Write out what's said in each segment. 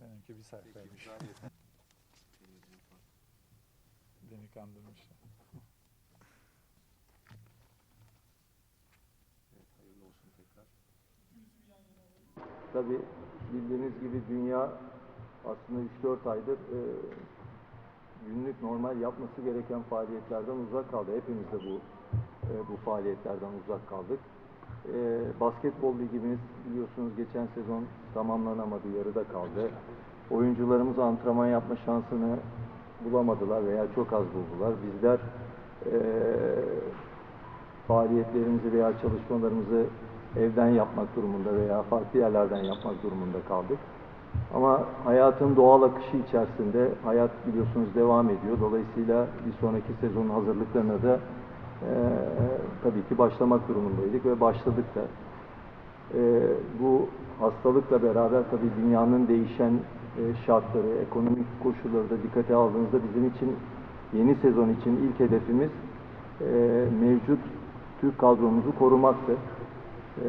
Benimki bir sayfaymış. Beni kandırmışlar. Evet, bildiğiniz gibi dünya aslında 3-4 aydır e, günlük normal yapması gereken faaliyetlerden uzak kaldı. Hepimiz de bu e, bu faaliyetlerden uzak kaldık. E, basketbol ligimiz biliyorsunuz geçen sezon tamamlanamadı, yarıda kaldı. Oyuncularımız antrenman yapma şansını bulamadılar veya çok az buldular. Bizler e, faaliyetlerimizi veya çalışmalarımızı evden yapmak durumunda veya farklı yerlerden yapmak durumunda kaldık. Ama hayatın doğal akışı içerisinde hayat biliyorsunuz devam ediyor. Dolayısıyla bir sonraki sezonun hazırlıklarına da eee, tabii ki başlamak durumundaydık ve başladık da. Eee, bu hastalıkla beraber tabii dünyanın değişen eee, şartları, ekonomik koşulları da dikkate aldığınızda bizim için yeni sezon için ilk hedefimiz eee, mevcut Türk kadromuzu korumaktı. Eee,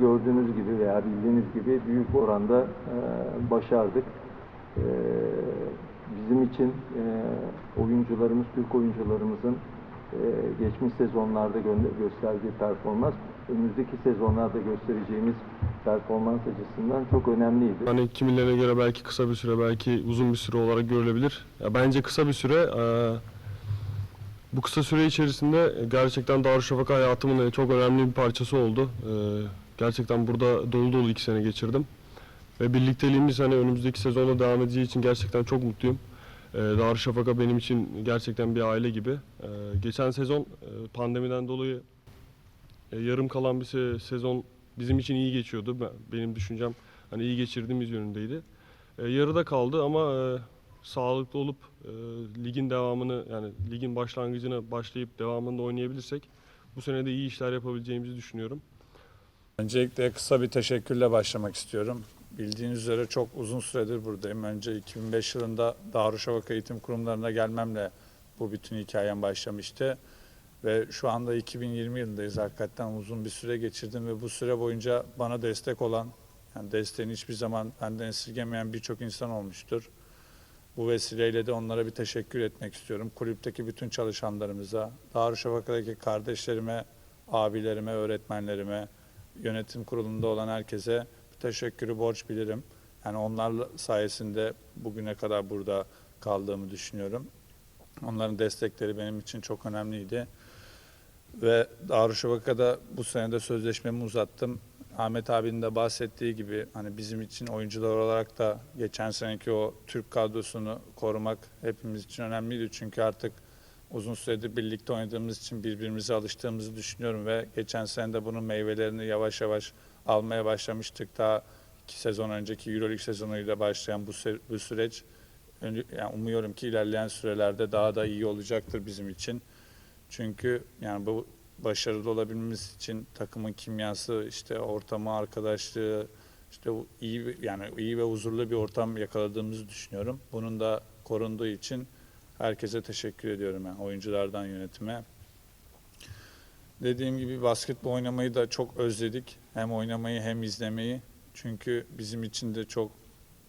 bunu da gördüğünüz gibi veya bildiğiniz gibi büyük oranda eee, başardık. Eee, bizim için eee, oyuncularımız, Türk oyuncularımızın eee, geçmiş sezonlarda gö- gösterdiği performans, önümüzdeki sezonlarda göstereceğimiz performans açısından çok önemliydi. Hani kimilerine göre belki kısa bir süre, belki uzun bir süre olarak görülebilir. Ya bence kısa bir süre. eee, bu kısa süre içerisinde gerçekten Darüşşafaka hayatımın çok önemli bir parçası oldu. Eee, gerçekten burada dolu dolu iki sene geçirdim. Ve birlikteliğimiz hani önümüzdeki sezonda devam edeceği için gerçekten çok mutluyum. Eee Darüşşafaka benim için gerçekten bir aile gibi. Eee, geçen sezon eee, pandemiden dolayı e, yarım kalan bir se- sezon bizim için iyi geçiyordu. Ben, benim düşüncem hani iyi geçirdiğimiz yönündeydi. E, yarıda kaldı ama e, sağlıklı olup e, ligin devamını yani ligin başlangıcına başlayıp devamında oynayabilirsek bu sene de iyi işler yapabileceğimizi düşünüyorum. Öncelikle kısa bir teşekkürle başlamak istiyorum. Bildiğiniz üzere çok uzun süredir buradayım. Önce 2005 yılında Darüşşafaka Eğitim Kurumlarına gelmemle bu bütün hikayem başlamıştı. Ve şu anda 2020 yılındayız. Hakikaten uzun bir süre geçirdim ve bu süre boyunca bana destek olan, yani desteğini hiçbir zaman benden esirgemeyen birçok insan olmuştur. Bu vesileyle de onlara bir teşekkür etmek istiyorum. Kulüpteki bütün çalışanlarımıza, Darüşşafaka'daki kardeşlerime, abilerime, öğretmenlerime, yönetim kurulunda olan herkese teşekkürü borç bilirim. Yani onlar sayesinde bugüne kadar burada kaldığımı düşünüyorum. Onların destekleri benim için çok önemliydi. Ve Darüşşafaka'da bu sene de sözleşmemi uzattım. Ahmet abinin de bahsettiği gibi hani bizim için oyuncular olarak da geçen seneki o Türk kadrosunu korumak hepimiz için önemliydi. Çünkü artık uzun süredir birlikte oynadığımız için birbirimize alıştığımızı düşünüyorum ve geçen sene de bunun meyvelerini yavaş yavaş almaya başlamıştık. Daha iki sezon önceki Euroleague sezonuyla başlayan bu, bu süreç yani umuyorum ki ilerleyen sürelerde daha da iyi olacaktır bizim için. Çünkü yani bu başarılı olabilmemiz için takımın kimyası, işte ortamı, arkadaşlığı, işte iyi yani iyi ve huzurlu bir ortam yakaladığımızı düşünüyorum. Bunun da korunduğu için herkese teşekkür ediyorum yani oyunculardan yönetime. Dediğim gibi basketbol oynamayı da çok özledik. Hem oynamayı hem izlemeyi. Çünkü bizim için de çok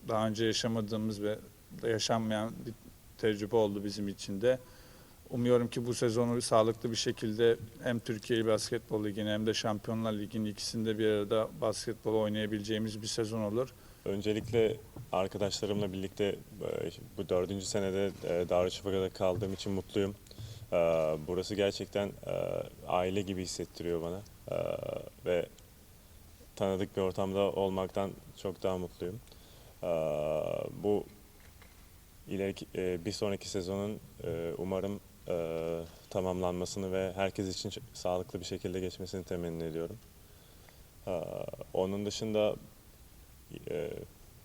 daha önce yaşamadığımız ve yaşanmayan bir tecrübe oldu bizim için de. Umuyorum ki bu sezonu sağlıklı bir şekilde hem Türkiye Basketbol Ligi'ni hem de Şampiyonlar Ligi'nin ikisinde bir arada basketbol oynayabileceğimiz bir sezon olur. Öncelikle arkadaşlarımla birlikte e, bu dördüncü senede e, Darüşşafaka'da kaldığım için mutluyum. E, Burası gerçekten aile gibi hissettiriyor bana ve tanıdık bir ortamda olmaktan çok daha mutluyum. Bu ileriki bir sonraki sezonun umarım tamamlanmasını ve herkes için sağlıklı bir şekilde geçmesini temenni ediyorum. Onun dışında e,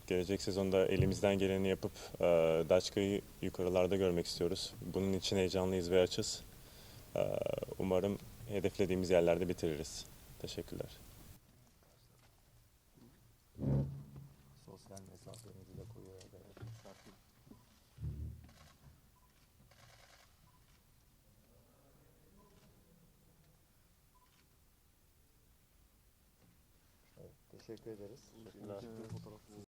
gelecek sezonda elimizden geleni yapıp e, Daçka'yı yukarılarda görmek istiyoruz. Bunun için heyecanlıyız ve açız. E, umarım hedeflediğimiz yerlerde bitiririz. Teşekkürler. Sosyal mesafemizi de koruyarak. Evet, teşekkür ederiz.